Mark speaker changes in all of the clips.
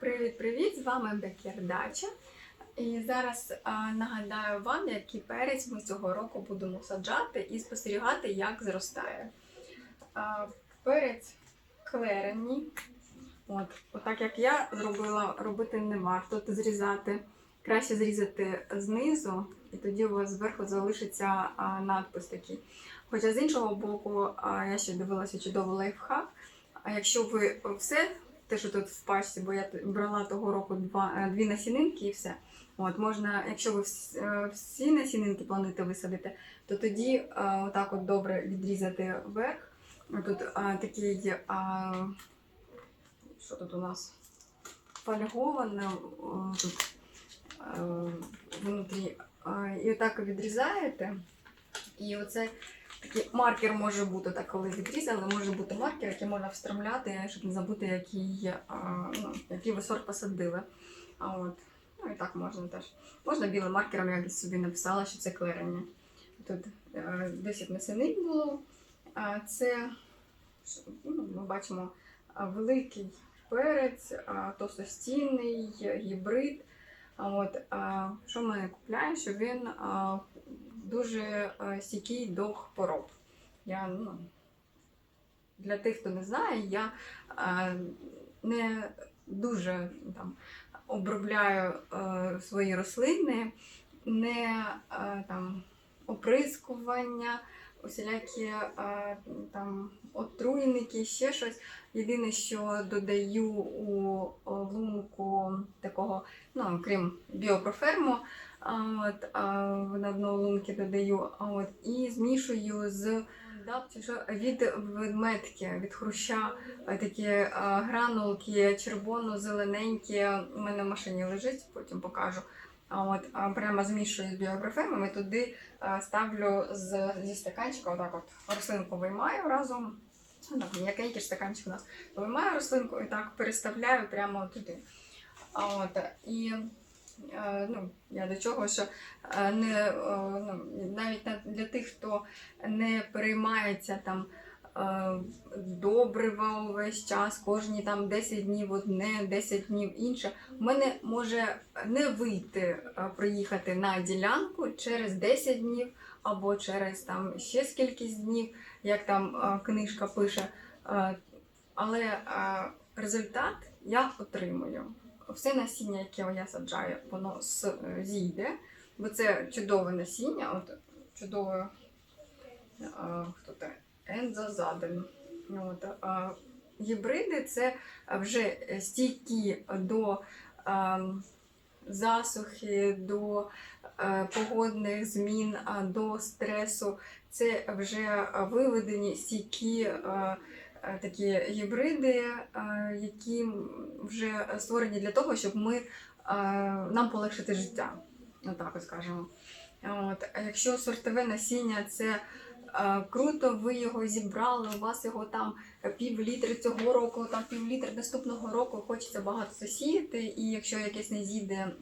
Speaker 1: Привіт-привіт! З вами Бекер Дача. І зараз а, нагадаю вам, який перець ми цього року будемо саджати і спостерігати, як зростає. А, перець клерені. От, отак як я зробила, робити не варто зрізати. Краще зрізати знизу, і тоді у вас зверху залишиться а, надпис такий. Хоча з іншого боку, а, я ще дивилася чудовий лайфхак. А якщо ви все, те, що тут в пачці, бо я брала того року два, е, дві насінинки і все. От, можна, якщо ви всі, е, насінинки плануєте висадити, то тоді е, отак от добре відрізати верх. Тут е, такий, а, що тут у нас? Фольговане тут внутрі. І отак відрізаєте. І оце маркер може бути, так коли відрізали, може бути маркер, який можна встромляти, щоб не забути, який, ну, який ви сорт посадили. А от, ну і так можна теж. Можна білим маркером, я десь собі написала, що це клерення. Тут е, 10 насінин було. А це ну, ми бачимо великий перець, товстостінний, гібрид. От, що ми купляємо, що він дуже е, стійкий до хвороб. Я, ну, для тих, хто не знає, я е, не дуже там, обробляю е, свої рослини, не там, оприскування, усілякі е, там, отруйники, ще щось. Єдине, що додаю у лунку такого, ну, крім біопроферму, а, от, а, на дно лунки додаю, а от, і змішую з від ведметки, від хруща, такі гранулки червоно-зелененькі. У мене в машині лежить, потім покажу. А от прямо змішую з біографемом і туди ставлю з, зі стаканчика, отак от рослинку виймаю разом. Ну, так, м'якенький стаканчик у нас. Виймаю рослинку і так переставляю прямо туди. А от, і ну, я до чого, що е, не, е, ну, навіть для тих, хто не переймається там е, добрива увесь час, кожні там 10 днів одне, 10 днів інше. У мене може не вийти е, приїхати на ділянку через 10 днів або через там ще скількись днів, як там е, книжка пише. Е, Але е, результат я отримую все насіння, яке я саджаю, воно е, зійде, бо це чудове насіння, от чудове а, хто те, ензазаден. От, а, гібриди це вже стійкі до а, засухи, до е, погодних змін, до стресу. Це вже виведені стійкі е, е, такі гібриди, е, які вже створені для того, щоб ми, е, нам полегшити життя. Отак от скажемо. От. Якщо сортове насіння це е, круто, ви його зібрали, у вас його там пів літри цього року, там пів літри наступного року, хочеться багато засіяти, і якщо якесь не зійде.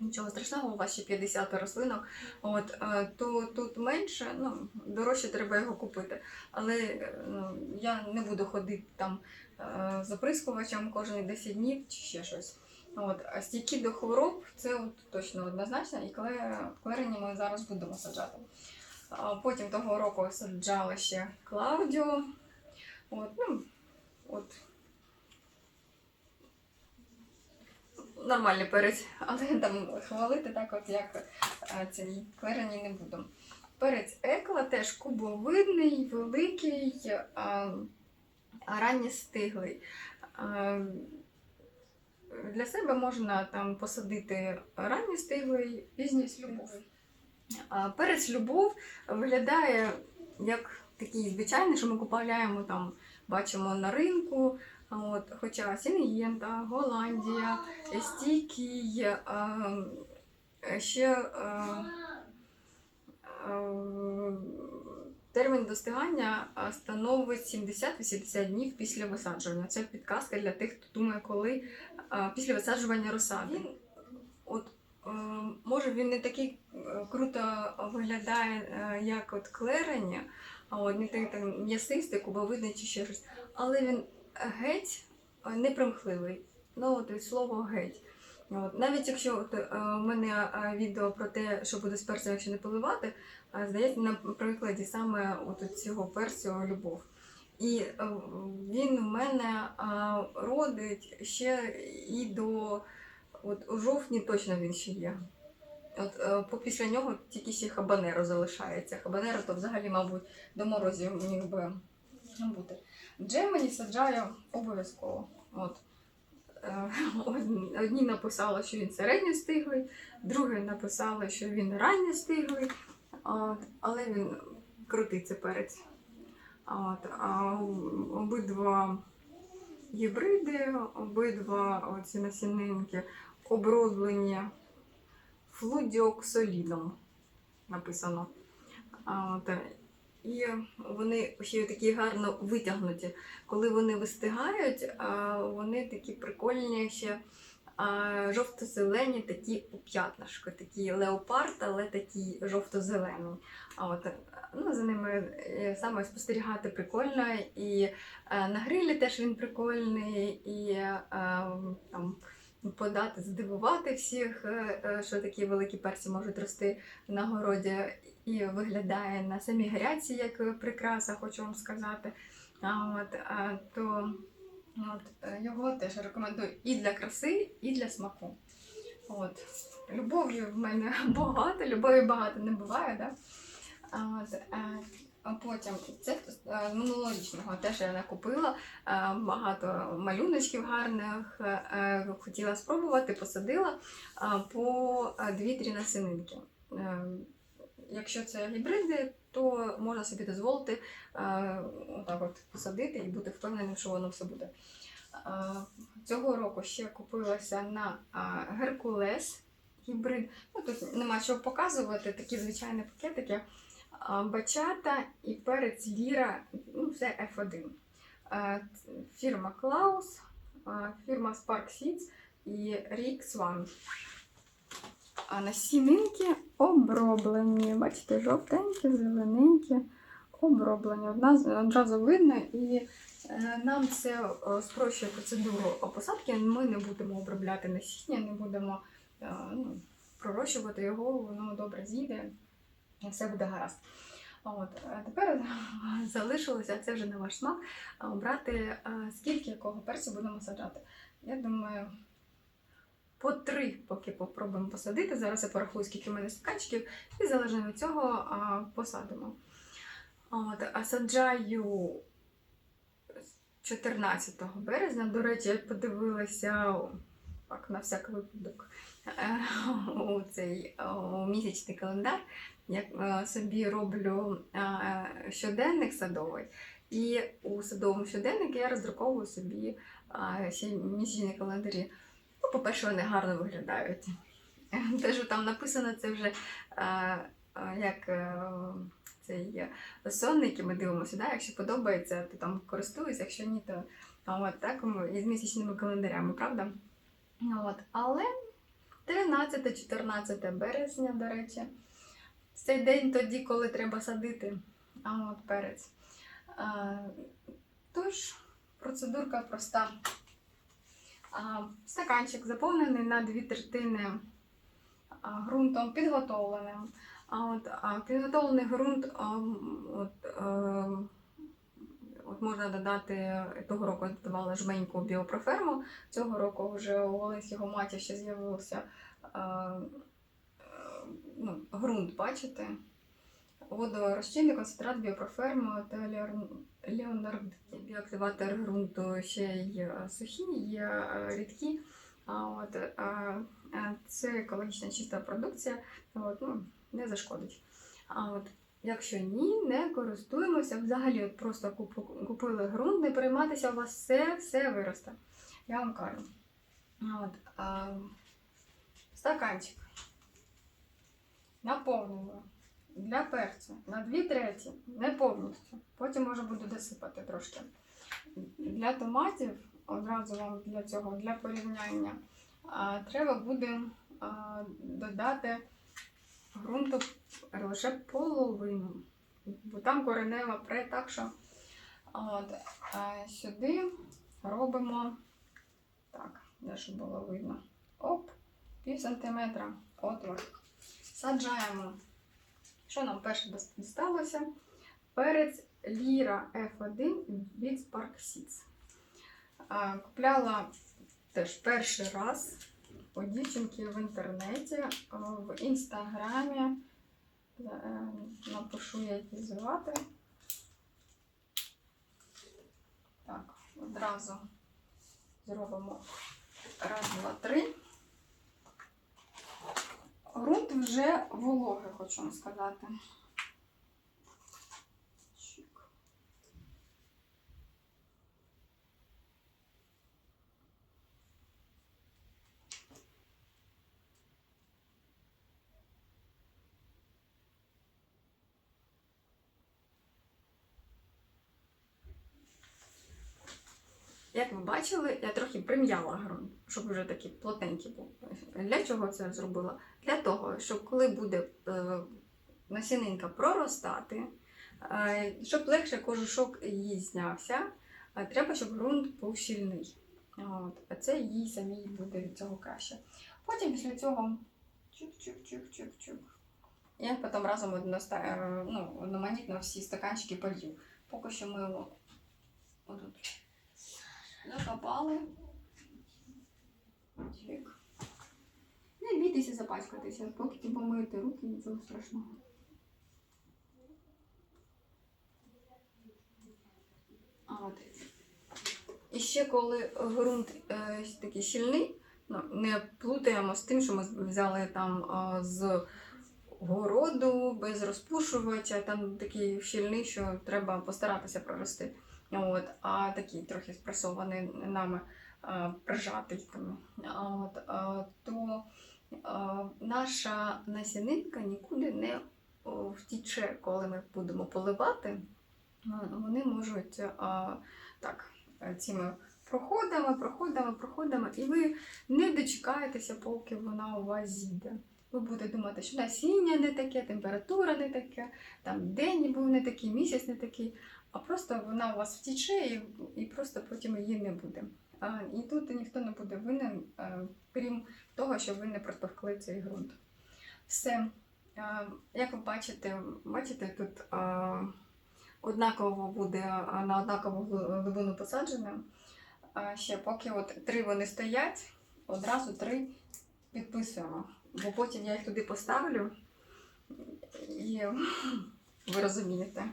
Speaker 1: Нічого страшного, у вас ще 50 рослинок, от, е, то тут менше, ну, дорожче треба його купити. Але е, ну, я не буду ходити там е, з оприскувачем кожні 10 днів чи ще щось. От, а стійкі до хвороб це от точно однозначно, і кле- клерені ми зараз будемо саджати. Потім того року саджала ще Клаудіо. От, ну, от. Нормальний перець, але там хвалити так, от як е, цей клерені не буду. Перець екла теж кубовидний, великий, а, а ранньостиглий. Для себе можна там посадити ранньостиглий, пізній любов. Перець любов виглядає як такий звичайний, що ми купуємо там, бачимо на ринку. От, хоча Сінгента, Голландія, стійкий, а, ще а, а, термін достигання становить 70-80 днів після висаджування. Це підказка для тих, хто думає, коли після висаджування розсади. Він, от, е, може він не такий е, круто виглядає, е, як от клерення, а от не такий там м'ясистий, кубовидний чи ще щось, але він геть е, непримхливий. ну от від слова геть. От. Навіть якщо от, е, у мене е, відео про те, що буде з перцем, якщо не поливати, здається, на прикладі саме от цього перцю любов. І він у мене родить ще і до от, у жовтні точно він ще є. От після нього тільки ще хабанеро залишається. Хабанеро то взагалі, мабуть, до морозів міг би бути. Джемені саджаю обов'язково. От. Е, Одні, написали, що він середньостиглий, другі написали, що він ранньостиглий, але він крутий це перець. От, а обидва гібриди, обидва оці насінинки оброблені флудіоксолідом написано. От, і вони ще такі гарно витягнуті. Коли вони вистигають, вони такі прикольні ще жовто-зелені, такі у п'ятнашко, такі леопард, але такі жовто-зелені. А от ну, за ними е, саме спостерігати прикольно, і е, на грилі теж він прикольний, і е, там подати, здивувати всіх, е, е, що такі великі перці можуть рости на городі, і виглядає на самій гарячці як прикраса, хочу вам сказати. А от, а, то от, е, його теж рекомендую і для краси, і для смаку. От. Любові в мене багато, любові багато не буває, да? Потім це е, минулорічного теж я накупила е, багато малюночків гарних. е, Хотіла спробувати, посадила по 2-3 насінинки. Е, Якщо це гібриди, то можна собі дозволити отак от посадити і бути впевненим, що воно все буде. Цього року ще купилася на Геркулес гібрид. Ну, тут нема чого показувати, такі звичайні пакетики. Бачата і перець Ліра, ну, це F1. Е, Фірма Клаус, фірма Spark Seeds і Rix One. А насінинки оброблені. Бачите, жовтенькі, зелененькі, оброблені. Одразу видно, і е, нам це е, спрощує процедуру посадки. Ми не будемо обробляти насіння, не будемо е, ну, пророщувати його, воно добре зійде, і все буде гаразд. От, е, тепер залишилося, це вже на ваш смак, е, обрати, е, скільки якого перцю будемо саджати. Я думаю, по три, поки попробуємо посадити. Зараз я порахую, скільки в мене стаканчиків, і залежно від цього посадимо. От, а саджаю 14 березня. До речі, я подивилася так, на всяк випадок е, у цей у місячний календар. Я е, собі роблю е, щоденник садовий. І у садовому щоденнику я роздруковую собі ще місячні календарі. Ну, по-перше, вони гарно виглядають. Те, що там написано, це вже як цей сонник, і ми дивимося, да? якщо подобається, то там користуюсь, якщо ні, то от так і з місячними календарями, правда? От. Але 13-14 березня, до речі, цей день тоді, коли треба садити от перець. А, тож, процедурка проста. А, Стаканчик заповнений на дві третини ґрунтом підготовленим. А от а, підготовлений ґрунт от, е, от можна додати того року я додавала жменьку біопроферму. Цього року вже у Волинських матів ще з'явився е, ну, ґрунт, бачите? Водорозчинний концентрат біопроферму та Леонард біоактиватор ґрунту ще й е, сухі, є е, рідкі. А от, це екологічна чиста продукція, от, ну, не зашкодить. А от, якщо ні, не користуємося, взагалі от просто купили ґрунт, не перейматися, у вас все, все виросте. Я вам кажу. От, а, стаканчик. Наповнюємо для перцю на 2 треті, не повністю. Потім може буду досипати трошки. Для томатів, одразу вам для цього, для порівняння, треба буде додати ґрунту лише половину. Бо там коренева пре, так що от, а, сюди робимо так. де щоб було видно. Оп, пів сантиметра, отвор. Саджаємо. Що нам перше дісталося? Перець Ліра F1 від Spark Seeds. Купляла теж перший раз у дівчинки в інтернеті, в інстаграмі. Е, Напишу, як її звати. Так, одразу зробимо раз, два, три. Грунт вже вологий, хочу вам сказати. Чик. Як ви бачили, я трохи прим'яла ґрунт, щоб вже такий плотненький був. Для чого це зробила? Для того, щоб коли буде е, насінинка проростати, е, щоб легше кожушок її знявся, е, треба, щоб ґрунт був щільний. От, а це їй самій буде від цього краще. Потім після цього чук-чук-чук-чук-чук. Я потім разом односта... е, ну, одноманітно всі стаканчики полью. Поки що ми його отут закопали. Чик. Не бійтеся запачкатися, поки помиєте руки, нічого страшного. А от. І ще коли ґрунт е, такий щільний, ну, не плутаємо з тим, що ми взяли там е, з городу без розпушувача, там такий щільний, що треба постаратися прорости. От, а такий трохи спресований нами а, прижатий. От, а, то а, наша насінинка нікуди не втіче, коли ми будемо поливати. Вони можуть так, е, цими проходами, проходами, проходами, і ви не дочекаєтеся, поки вона у вас зійде. Ви будете думати, що насіння не таке, температура не таке, там день був не такий, місяць не такий а просто вона у вас втіче і, і просто потім її не буде. А, і тут ніхто не буде винен, а, крім того, що ви не протовкли цей ґрунт. Все. А, як ви бачите, бачите, тут а, однаково буде на однакову глибину посаджене. А, ще поки от три вони стоять, одразу три підписуємо. Бо потім я їх туди поставлю і ви розумієте.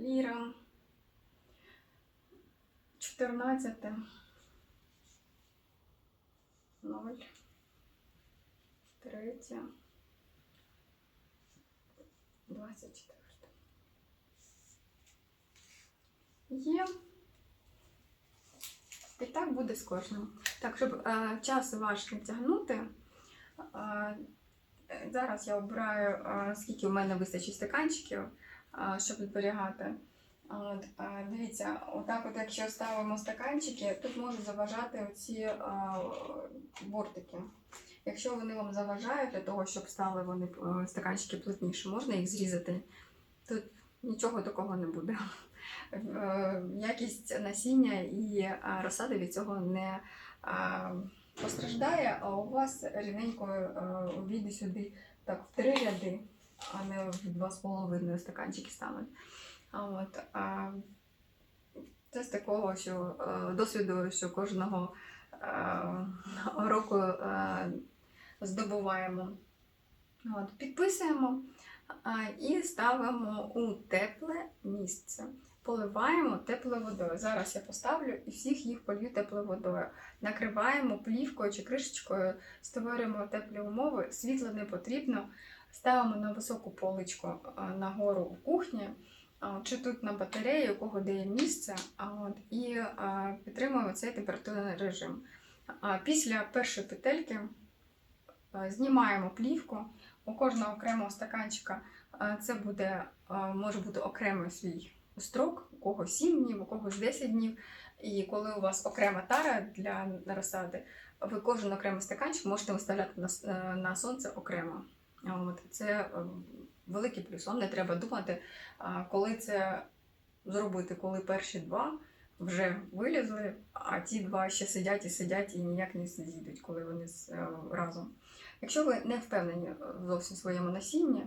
Speaker 1: Ліра. 14. 0. 3. 24. Є. І так буде з кожним. Так, щоб е, час ваш не тягнути. Е, зараз я обираю, е, скільки в мене вистачить стаканчиків а, щоб зберігати. От, дивіться, отак, от якщо ставимо стаканчики, тут можуть заважати оці бортики. Якщо вони вам заважають для того, щоб стали вони стаканчики плотніші, можна їх зрізати. Тут нічого такого не буде. Якість насіння і розсади від цього не постраждає, а у вас рівненько е, сюди так в три ряди а не в два з половиною стаканчики стануть. А От, а, це з такого, що е, досвіду, що кожного е, року е, здобуваємо. От, підписуємо і ставимо у тепле місце. Поливаємо теплою водою. Зараз я поставлю і всіх їх полью теплою водою. Накриваємо плівкою чи кришечкою, створюємо теплі умови, світло не потрібно. Ставимо на високу поличку а, нагору в кухні, чи тут на батареї, у кого де є місце, і підтримуємо цей температурний режим. Після першої петельки знімаємо плівку. У кожного окремого стаканчика це буде, може бути окремий свій строк, у кого 7 днів, у когось 10 днів. І коли у вас окрема тара для розсади, ви кожен окремий стаканчик можете виставляти е, на сонце окремо. От, це е, великий плюс. Вам не треба думати, коли це зробити, коли перші два вже вилізли, а ті два ще сидять і сидять і ніяк не зійдуть, коли вони е, разом. Якщо ви не впевнені зовсім в своєму насінні,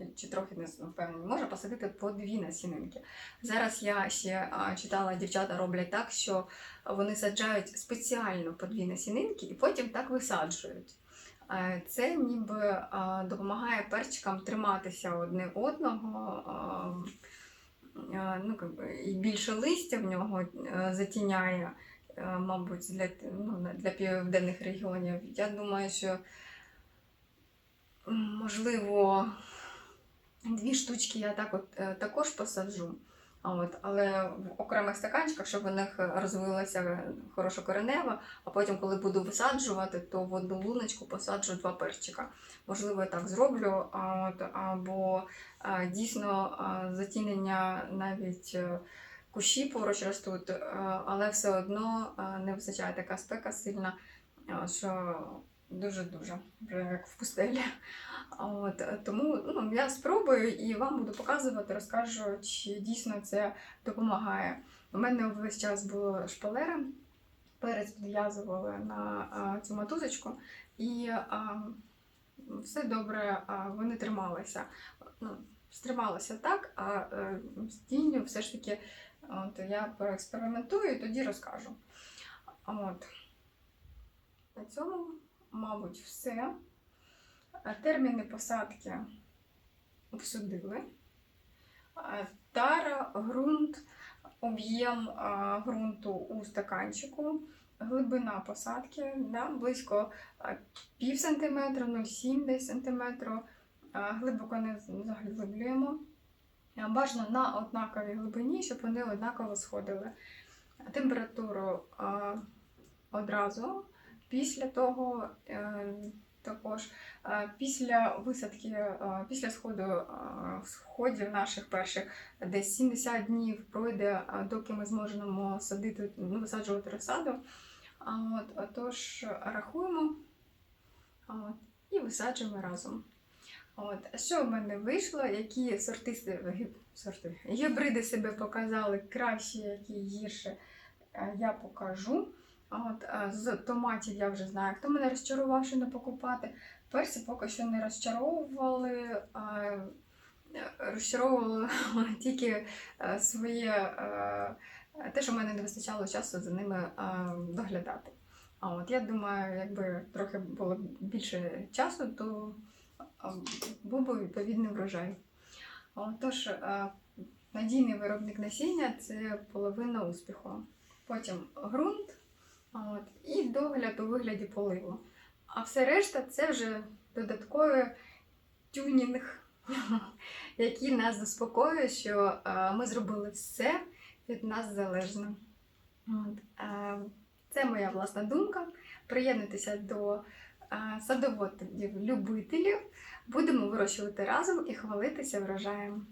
Speaker 1: е, чи трохи не впевнені, можна посадити по дві насінинки. Зараз я ще читала, дівчата роблять так, що вони саджають спеціально по дві насінинки і потім так висаджують. Е, Це ніби допомагає перчикам триматися одне одного. а, Ну, і більше листя в нього е, затіняє, е, мабуть, для, ну, для південних регіонів. Я думаю, що можливо дві штучки я так от е, також посаджу. От, але в окремих стаканчиках, щоб у них розвилася хороша коренева, а потім, коли буду висаджувати, то в одну луночку посаджу два перчика. Можливо, я так зроблю. От, або дійсно затінення навіть е, кущі поруч ростуть, е, але все одно е, не вистачає така спека сильна, що дуже-дуже вже як в пустелі. От, тому ну, я спробую і вам буду показувати, розкажу, чи дійсно це допомагає. У мене весь час було шпалери, перець підв'язували на а, цю мотузочку, і а, все добре, а, вони трималися. Ну, стрималося так, а е, з тінню все ж таки от, я проекспериментую і тоді розкажу. От. На цьому, мабуть, все. Е, Терміни посадки обсудили. Е, Тара, ґрунт, об'єм е, ґрунту у стаканчику, глибина посадки да, близько пів сантиметра, 0,7 десь сантиметру. Глибоко не заглиблюємо. Бажано на однаковій глибині, щоб вони однаково сходили. Температуру одразу. Після того е, також Е, Після висадки, е, після сходу сходів наших перших десь 70 днів пройде, доки ми зможемо садити, ну, висаджувати розсаду. От, тож рахуємо от, і висаджуємо разом. От, що в мене вийшло, які сорти, сорти гібриди себе показали краще, які гірше, я покажу. От, е, з томатів я вже знаю, хто мене розчарував, що не покупати. Персі поки що не розчаровували, е, розчаровували тільки е, своє те, що в мене не вистачало часу за ними доглядати. А от я думаю, якби трохи було більше часу, то був би відповідний врожай. Тож, надійний виробник насіння це половина успіху. Потім ґрунт от, і догляд у вигляді поливу. А все решта це вже додатковий тюнінг, який нас заспокоює, що е, ми зробили все від нас залежне. От, е, це моя власна думка. Приєднуйтеся до е, садоводів-любителів. Будемо вирощувати разом і хвалитися врожаєм.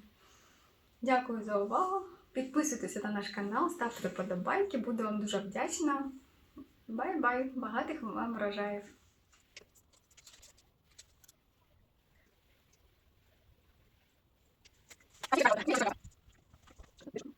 Speaker 1: Дякую за увагу. Підписуйтеся на наш канал, ставте вподобайки, буду вам дуже вдячна. Бай-бай! Багатих вам врожаїв!
Speaker 2: Thank you.